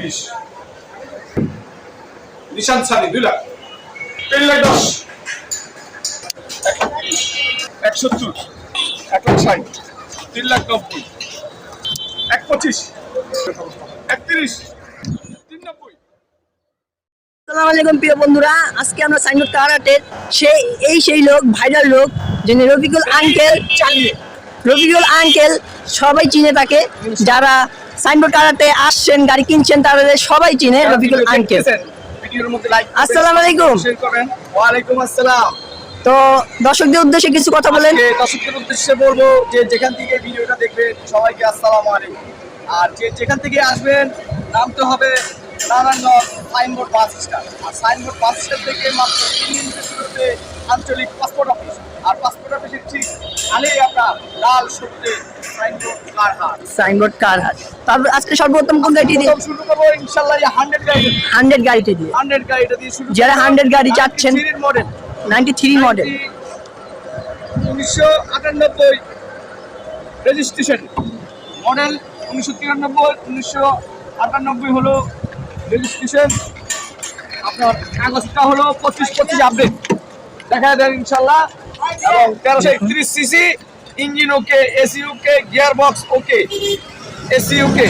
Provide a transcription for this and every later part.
বিশ নিশান সানি, দুই লাখ। তিন লাখ দশ। এক লাখ ষাট। তিন লাখ নব্বই। এক পঁচিশ। একত্রিশ। আজকে এই সেই লোক লোক আঙ্কেল রফিকুল আঙ্কেল সবাই চিনে তাকে। যারা সাইনবোর্ড কারাটে আসছেন গাড়ি কিনছেন তারা সবাই চিনে রফিকুল আঙ্কেল আসসালামু আলাইকুম। ওয়ালাইকুম আসসালাম। তো দর্শকদের উদ্দেশ্যে কিছু কথা বলেন। দর্শকদের উদ্দেশ্যে বলব যে যেখান থেকে ভিডিওটা দেখবেন সবাইকে আসসালামু আলাইকুম। আর যে যেখান থেকে আসবেন নামতে হবে নারায়ণগঞ্জ সাইনবোর্ড বাস স্ট্যান্ড। আর সাইনবোর্ড বাস স্ট্যান্ড থেকে মাত্র তিন মিনিটের আঞ্চলিক পাসপোর্ট অফিস। আর পাসপোর্ট অফিসের ঠিক আলেই আপনার লাল সত্যি সাইনবোর্ড সাইনবোর্ড কারহাট তারপর আজকে সর্বপ্রথম কোন গাড়িটি দিয়ে? শুরু করব ইনশাল্লাহ হান্ড্রেড গাড়ি হান্ড্রেড গাড়িটি দিয়ে। হান্ড্রেড গাড়িটা দিয়ে শুরু যারা 100 গাড়ি চাচ্ছেন, মডেল নাইনটি থ্রি মডেল উনিশশো আটানব্বই রেজিস্ট্রেশন মডেল উনিশশো তিরানব্বই উনিশশো আটানব্বই হলো রেজিস্ট্রেশন আপনার কাগজটা হলো পঁচিশ পঁচিশ আপডেট দেখা দেন ইনশাল্লাহ। এবং তেরোশো একত্রিশ CC engine okay AC okay gear box okay AC okay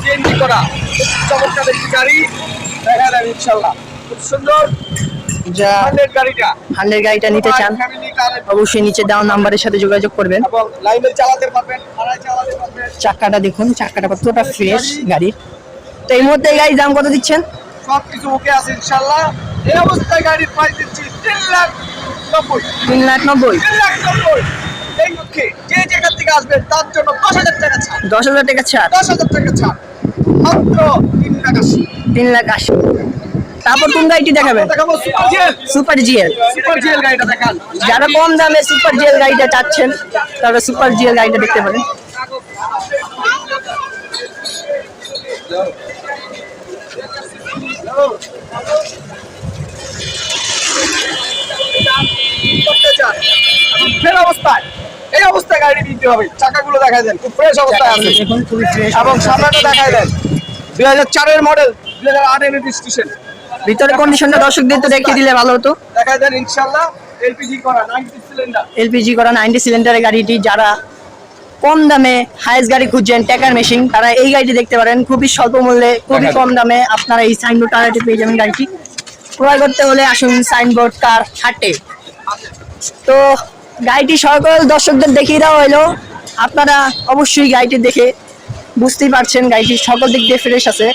CNG করা। চমৎকার একটি গাড়ি দেখা দেন ইনশাল্লাহ। খুব সুন্দর। যা হান্ড্রেড গাড়িটা। হান্ড্রেড গাড়িটা নিতে চান অবশ্যই নিচে দেওয়া নাম্বারের সাথে যোগাযোগ করবেন। এবং লাইনে চালাতে পারবেন চালাতে পারবেন। চাকাটা দেখুন চাকাটা কতটা ফ্রেশ গাড়ির। তো এই মুহূর্তে দাম কত দিচ্ছেন? সব কিছু ওকে আছে ইনশাল্লাহ। এই অবস্থায় গাড়ির প্রাইস দিচ্ছি তিন লাখ নব্বই। তিন লাখ নব্বই। তিন লাখ নব্বই। এই লক্ষ্যে যে যেখান থেকে আসবেন তার জন্য দশ হাজার টাকা ছাড়। দশ হাজার টাকা ছাড়। দশ হাজার টাকা ছাড়। মাত্র তিন লাখ আশি। তিন লাখ আশি। তারপর কোন গাড়িটি দেখাবেন? সুপার জেল সুপার জিএল গাড়িটা দেখান। যারা কম দামে সুপার জিএল গাড়িটা চাচ্ছেন তারা সুপার জিএল গাড়িটা দেখতে পারেন। অবস্থায়। এই অবস্থায় গাড়ি দিতে হবে। চাকাগুলো দেখা দেন খুব ফ্রেশ অবস্থায় আছে। খুবই এবং সামনেটা দেখায় দেন। দুই হাজার চারের মডেল দুই হাজার আটের রেজিস্ট্রেশন ভিতরে কন্ডিশনটা দর্শকদের তো দেখিয়ে দিলে ভালো হতো। দেখায় দেন ইনশাল্লাহ এলপিজি করা নাইনটি সিলিন্ডার এলপিজি করা নাইনটি সিলিন্ডারের গাড়িটি যারা কম দামে হাইস্ট গাড়ি খুঁজছেন ট্যাকার মেশিন তারা এই গাড়িটি দেখতে পারেন। খুবই স্বল্প মূল্যে খুবই কম দামে আপনারা এই সাইনবোর্ড টাকাটি পেয়ে যাবেন গাড়িটি। ক্রয় করতে হলে আসুন সাইনবোর্ড কার হাটে তো গাড়িটি সকল দর্শকদের দেখিয়ে দেওয়া হলো। আপনারা অবশ্যই গাড়িটি দেখে বুঝতেই পারছেন গাড়িটি সকল দিক দিয়ে ফ্রেশ আছে।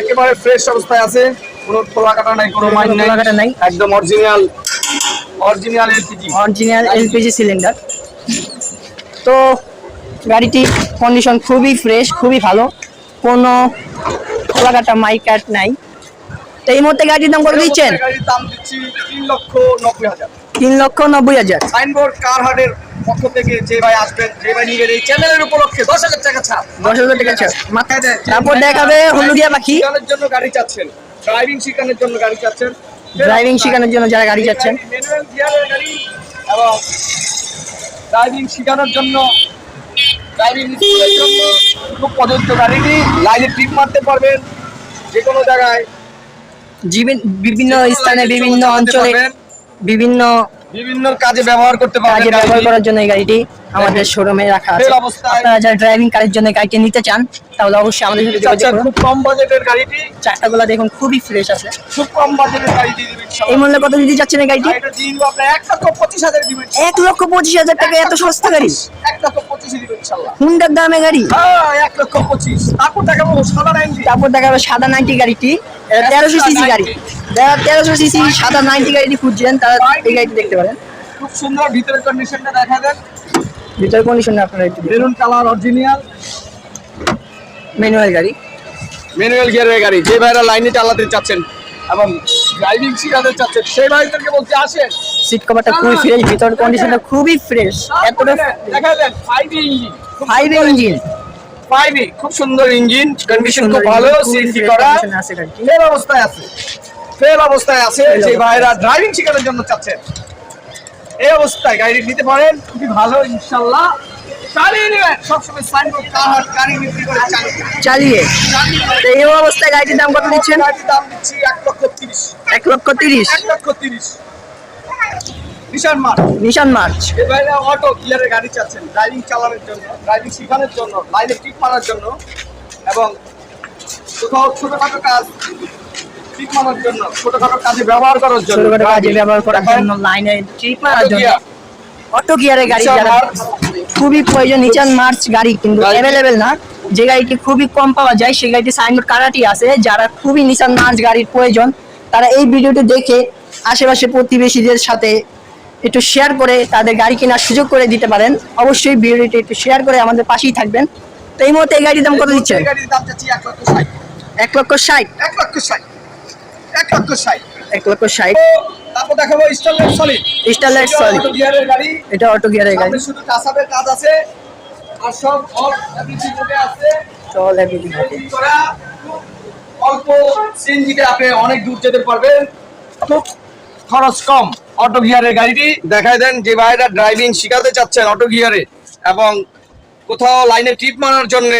একেবারে ফ্রেশ অবস্থায় আছে। কোনো খোলা কাটা নাই কোনো মাইন নাই। খোলাকাটা নাই। একদম original original LPG original LPG cylinder তো গাড়িটি কন্ডিশন খুবই ফ্রেশ খুবই ভালো। কোনো খোলাকাটা মাইক কাট নাই। তো এই মুহূর্তে গাড়ির দাম করে দিচ্ছেন? গাড়ির দাম দিচ্ছি তিন লক্ষ নব্বই হাজার। তিন লক্ষ নব্বই হাজার। সাইনবোর্ড কার হাটের পক্ষ থেকে যে ভাই আসবেন যে ভাই নিবেন এই চ্যানেলের উপলক্ষে দশ হাজার টাকা ছাড়। দশ হাজার টাকা ছাড়। তারপর দেখাবে হলুদিয়া পাখি। জন্য গাড়ি চাচ্ছেন। ড্রাইভিং শিখানোর জন্য গাড়ি চাচ্ছেন। ড্রাইভিং শেখানোর জন্য যারা গাড়ি গাড়ি এবং ড্রাইভিং শেখানোর জন্য ড্রাইভিং স্কুলের জন্য খুব প্রযোজ্য গাড়িটি লাইনে ট্রিপ মারতে পারবেন। যে কোনো জায়গায় বিভিন্ন স্থানে বিভিন্ন অঞ্চলে বিভিন্ন বিভিন্ন কাজে ব্যবহার করতে পারবেন কাজে ব্যবহার। করার জন্য এই গাড়িটি আমাদের শোরুমে রাখা আছে। আপনারা যারা ড্রাইভিং কারের জন্য গাড়িটি নিতে চান তাহলে অবশ্যই আমাদের সাথে যোগাযোগ করুন। খুব কম বাজেটের গাড়িটি। চাকাগুলো দেখুন খুবই ফ্রেশ আছে। খুব কম বাজেটের গাড়িটি এই মূল্যে কত দিতে যাচ্ছেন এই গাড়িটি? এক লক্ষ পঁচিশ হাজার দিবেন। এক লক্ষ পঁচিশ হাজার টাকা এত সস্তা গাড়ি? এক লক্ষ হুন্ডার দামে গাড়ি? হ্যাঁ এক লক্ষ পঁচিশ। তারপর দেখাবো সাদা নাইনটি তারপর দেখাবে সাদা নাইনটি গাড়িটি। তেরোশো সিসি গাড়ি। যারা তেরোশো সিসি সাদা নাইনটি গাড়িটি খুঁজছেন তারা এই গাড়িটি দেখতে পারেন। খুব সুন্দর ভিতরের কন্ডিশনটা দেখা দেন ভিতরে কন্ডিশনে আপনারা একটু মেরুন কালার অরিজিনাল ম্যানুয়াল গাড়ি। ম্যানুয়াল গিয়ারের গাড়ি। যে ভাইরা লাইনে চালাতে চাচ্ছেন এবং ড্রাইভিং শিখাতে চাচ্ছেন সেই ভাইদেরকে বলতে আসেন। সিট কভারটা খুবই ফ্রেশ ভিতর কন্ডিশনটা খুবই ফ্রেশ এতটা ফাইভ ইঞ্জিন ফাইভ ইঞ্জিন খুব সুন্দর ইঞ্জিন কন্ডিশন খুব ভালো সিএনজি করা। ফেল অবস্থায় আছে। ফেল অবস্থায় আছে যে ভাইরা ড্রাইভিং শেখানোর জন্য চাচ্ছেন এই অবস্থায় গাড়ি নিতে পারেন খুবই ভালো ইনশাল্লাহ। চালিয়ে তো এই অবস্থায় গাড়িটির কত দিচ্ছেন? দাম এক লক্ষ তিরিশ। এক লক্ষ তিরিশ। বিশাল মাঠ নিশান মার্চ। এবারে অটো গিয়ারের গাড়ি চাচ্ছেন ড্রাইভিং চালানোর জন্য ড্রাইভিং শেখানোর জন্য লাইনে ঠিক মারার জন্য এবং কোথাও ছোটখাটো কাজ ঠিক মারার জন্য ছোটখাটো কাজে ব্যবহার করার জন্য ছোটখাটো কাজে ব্যবহার করার জন্য লাইনে ঠিক মারার জন্য। অটো গিয়ারের গাড়ি নিশান যারা মার্চ। খুবই প্রয়োজন নিচান মার্চ গাড়ি কিন্তু অ্যাভেলেবেল না। যে গাড়িটি খুবই কম পাওয়া যায় সেই গাড়িটি সাইনবোর্ড কারাটি আছে। যারা খুবই নিচান মার্চ গাড়ির প্রয়োজন তারা এই ভিডিওটি দেখে আশেপাশে প্রতিবেশীদের সাথে একটু শেয়ার করে তাদের গাড়ি কেনার সুযোগ করে দিতে পারেন। অবশ্যই ভিডিওটি একটু শেয়ার করে আমাদের পাশেই থাকবেন। তো এই মুহূর্তে এই গাড়ির দাম কত দিচ্ছেন? চাচ্ছি এক লক্ষ ষাট। এক লক্ষ ষাট। এক লক্ষ ষাট। এক লক্ষ ষাট। এক লক্ষ ষাট। তো তারপর দেখাবো স্টারলাইট সলিড Starlight Solid। গিয়ারের গাড়ি। এটা অটো গিয়ারের গাড়ি। সামনে শুধু কাসাবের কাজ আছে। আর সব অল এভরিথিং ওকে আছে। চল everything okay। এডিট করা। খুব অল্প সিএনজিতে আপনি অনেক দূর যেতে পারবেন। খুব খরচ কম। অটো গিয়ারের গাড়িটি দেখায় দেন যে ভাইরা ড্রাইভিং শিখাতে চাচ্ছেন অটো গিয়ারে এবং কোথাও লাইনে টিপ মারার জন্য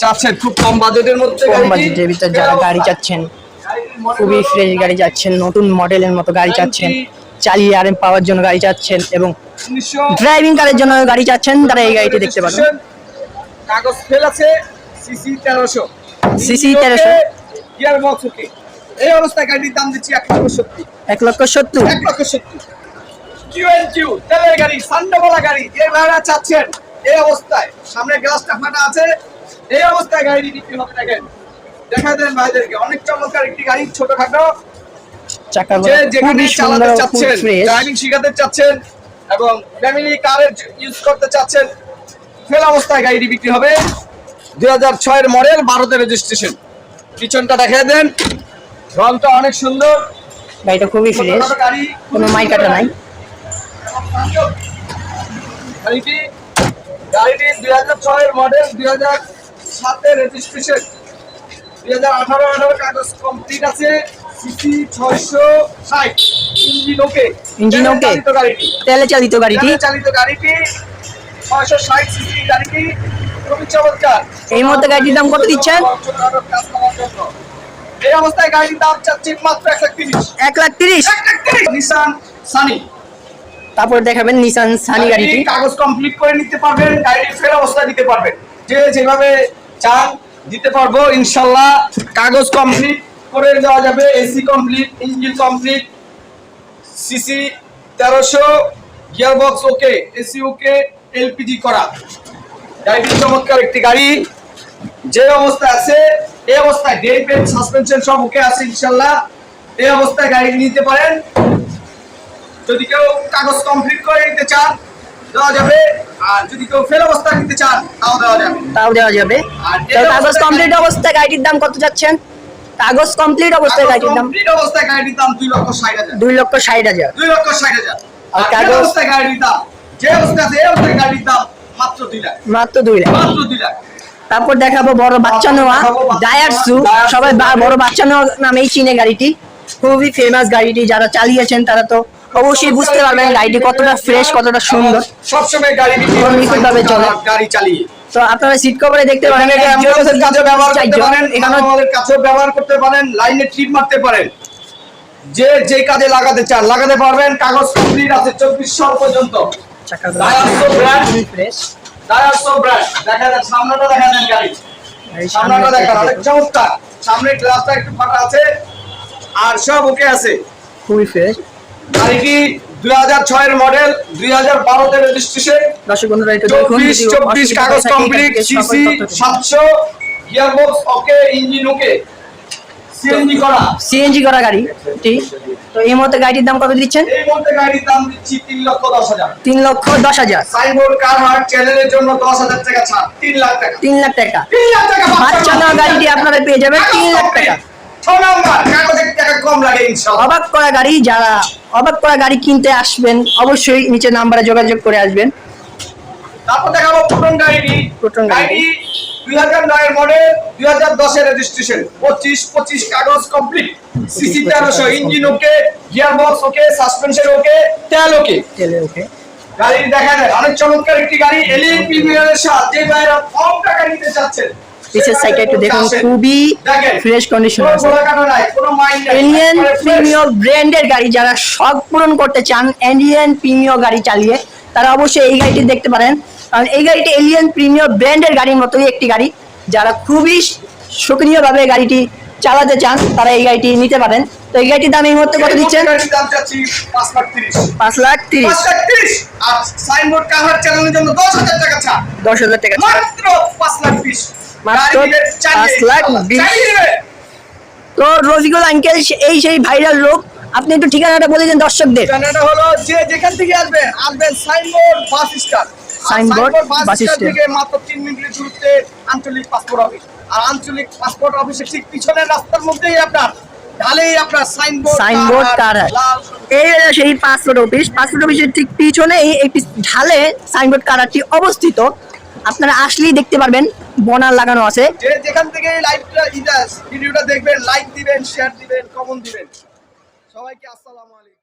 চাচ্ছেন খুব কম বাজেটের মধ্যে কম। বাজেটের ভিতর যারা গাড়ি চাচ্ছেন খুবই ফ্রেশ গাড়ি যাচ্ছেন নতুন মডেলের মতো গাড়ি চাচ্ছেন চালিয়ে আরাম পাওয়ার জন্য গাড়ি চাচ্ছেন এবং ড্রাইভিং কারের জন্য গাড়ি চাচ্ছেন তারা এই গাড়িটি দেখতে পারেন কাগজ ফেল আছে সিসি তেরোশো। CC 1300 gear box okay. এই অবস্থায় গাড়ির দাম দিচ্ছি এক লক্ষ সত্যি এক লক্ষ সত্তর? এক লক্ষ কিউ তেলের গাড়ি সান্ডাওয়ালা গাড়ি এই ভাড়া চাচ্ছেন এই অবস্থায় সামনে গ্লাসটা ফাটা আছে এই অবস্থায় গাড়ি বিক্রি দেখেন। দেখা দেন ভাইদেরকে অনেক চমৎকার একটি গাড়ি ছোটখাটো চাকা যেখানে চালাতে চাচ্ছেন ড্রাইভিং শিখাতে চাচ্ছেন এবং ফ্যামিলি কারের ইউজ করতে চাচ্ছেন ফেল অবস্থায় গাড়িটি বিক্রি হবে। দুই হাজার ছয়ের মডেল ভারতে রেজিস্ট্রেশন পিছনটা দেখে দেন। রংটা অনেক সুন্দর। গাড়িটা খুবই ফ্রেশ কোনো মাই কাটা নাই। গাড়িটি গাড়িটি দুই হাজার ছয়ের মডেল দুই হাজার সাতের রেজিস্ট্রেশন দুই হাজার আঠারো আঠারো কাগজ কমপ্লিট আছে সিসি ছয়শো ষাট। Engine okay. চালিত গাড়িটি। তেলে চালিত গাড়িটি? চালিত গাড়িটি ছয়শো ষাট সিসি গাড়িটি খুবই চমৎকার। এই মুহূর্তে গাড়িটির দাম কত দিচ্ছেন? এই অবস্থায় গাড়ির দাম চাচ্ছি মাত্র এক লাখ তিরিশ এক লাখ তিরিশ এক লাখ তিরিশ নিসান সানি তারপর দেখাবেন নিসান সানি গাড়িটি কাগজ কমপ্লিট করে নিতে পারবেন গাড়িটি ফের অবস্থায় দিতে পারবেন। যে যেভাবে চান দিতে পারব ইনশাল্লাহ কাগজ কমপ্লিট করে দেওয়া যাবে AC complete engine complete CC তেরোশো gearbox okay AC okay LPG করা। গাড়িটি চমৎকার একটি গাড়ি। যে অবস্থায় আছে এই অবস্থায় ডেল পেন সাসপেনশন সব ওকে আছে ইনশাল্লাহ। এই অবস্থায় গাড়ি নিতে পারেন। যদি কেউ কাগজ কমপ্লিট করে নিতে চান দেওয়া যাবে। আর যদি কেউ ফেল অবস্থা নিতে চান তাও দেওয়া যাবে। তাও দেওয়া যাবে। আর তো কাগজ কমপ্লিট অবস্থায় গাড়িটির দাম কত যাচ্ছেন কাগজ কমপ্লিট অবস্থায় গাড়িটির দাম। কমপ্লিট অবস্থায় গাড়িটির দাম দুই লক্ষ ষাট হাজার। দুই লক্ষ ষাট হাজার। দুই লক্ষ ষাট হাজার। আর কাগজ- অবস্থায় গাড়ির দাম যে অবস্থা আছে এই অবস্থায় গাড়ির দাম মাত্র দুই লাখ। মাত্র দুই লাখ। মাত্র দুই লাখ। তারপর দেখাবো বড় বাচ্চা নেওয়া ডায়ারসু সবাই বড় বাচ্চা নেওয়া নামেই চিনে গাড়িটি। খুবই ফেমাস গাড়িটি যারা চালিয়েছেন তারা তো অবশ্যই বুঝতে পারবেন গাড়িটি কতটা ফ্রেশ কতটা সুন্দর। সবসময় গাড়ি নিখুঁতভাবে চলে। গাড়ি চালিয়ে। তো আপনারা সিট কভারে দেখতে পারেন ব্যবহার করতে পারেন এখানে আমাদের ব্যবহার করতে পারেন লাইনে ট্রিপ মারতে পারেন। যে যে কাজে লাগাতে চান লাগাতে পারবেন কাগজ কমপ্লিট আছে চব্বিশশো পর্যন্ত। চাকাগুলো Daihatsu brand। খুবই fresh। দেখা যাচ্ছে সামনেটা দেখা দেন গাড়ি সামনেটা সামনে অনেক চমৎকার সামনে গ্লাসটা একটু ফাটা আছে আর সব ওকে আছে খুবই ফ্রেশ গাড়িটি দুই হাজার ছয়ের মডেল দুই হাজার বারোতে রেজিস্ট্রেশন দর্শক বন্ধুরা চব্বিশ চব্বিশ কাগজ কমপ্লিট সিসি। সাতশো gearbox okay engine okay CNG করা। সিএনজি করা তো এই মুহূর্তে গাড়িটির দাম কত দিচ্ছেন? এই মুহূর্তে গাড়ির দাম দিচ্ছি তিন লক্ষ দশ হাজার। তিন লক্ষ দশ হাজার। সাইবোর্ড কার হাট চ্যানেলের জন্য দশ হাজার টাকা ছাড় তিন লাখ টাকা। তিন লাখ টাকা। তিন লাখ টাকা বাচ্চা নেওয়া গাড়িটি আপনারা পেয়ে যাবেন তিন লাখ টাকা। অবাক করা গাড়ি যারা অবাক করা গাড়ি কিনতে আসবেন অবশ্যই নিচে নাম্বারে যোগাযোগ করে আসবেন। তারপর দেখাবো প্রোটন গাড়িটি। প্রোটন গাড়ি। দুই হাজার নয়ের মডেল দুই হাজার দশের রেজিস্ট্রেশন পঁচিশ পঁচিশ কাগজ কমপ্লিট সিসি তেরোশো engine okay gear box okay suspension okay তেল ওকে তেলে ওকে গাড়ি দেখা যায় অনেক চমৎকার একটি গাড়ি এলিয়ন প্রিমিয়ারের সাথে যে ভাইরা কম টাকা নিতে চাচ্ছেন পিছের সাইডটা একটু দেখুন খুবই ফ্রেশ কন্ডিশন আছে। এলিয়ান ব্র্যান্ডের গাড়ি যারা শখ পূরণ করতে চান এলিয়ান প্রিমিয়ার গাড়ি চালিয়ে তারা অবশ্যই এই গাড়িটি দেখতে পারেন। কারণ এই গাড়িটি এলিয়ান প্রিমিয়ার ব্র্যান্ডের গাড়ির মতোই একটি গাড়ি। যারা খুবই শোকনীয়ভাবে গাড়িটি চালাতে চান তারা এই গাড়িটি নিতে পারেন। তো এই গাড়িটির দাম এই মুহূর্তে কত দিচ্ছেন? পাঁচ লাখ তিরিশ। দশ হাজার টাকা। মাত্র পাঁচ লাখ। তো রফিকুল আঙ্কেল এই সেই ভাইরাল লোক আপনি একটু ঠিকানাটা বলে দিন দর্শকদের। ঠিকানাটা হলো যে যেখান থেকে আসবেন আসবেন signboard bus stand signboard, bus. থেকে মাত্র তিন মিনিটের দূরত্বে আঞ্চলিক পাসপোর্ট অফিস আর আঞ্চলিক পাসপোর্ট অফিসের ঠিক পিছনের রাস্তার মধ্যেই আপনার ঢালেই আপনার সাইনবোর্ড সাইনবোর্ড কার। এই সেই পাসপোর্ট অফিস পাসপোর্ট অফিসের ঠিক পিছনে একটি ঢালে সাইনবোর্ড কারারটি অবস্থিত। আপনারা আসলেই দেখতে পারবেন বনার লাগানো আছে। যেখান থেকে লাইভটা ভিডিওটা দেখবেন লাইক দিবেন শেয়ার দিবেন কমেন্ট দিবেন। সবাইকে আসসালামু আলাইকুম।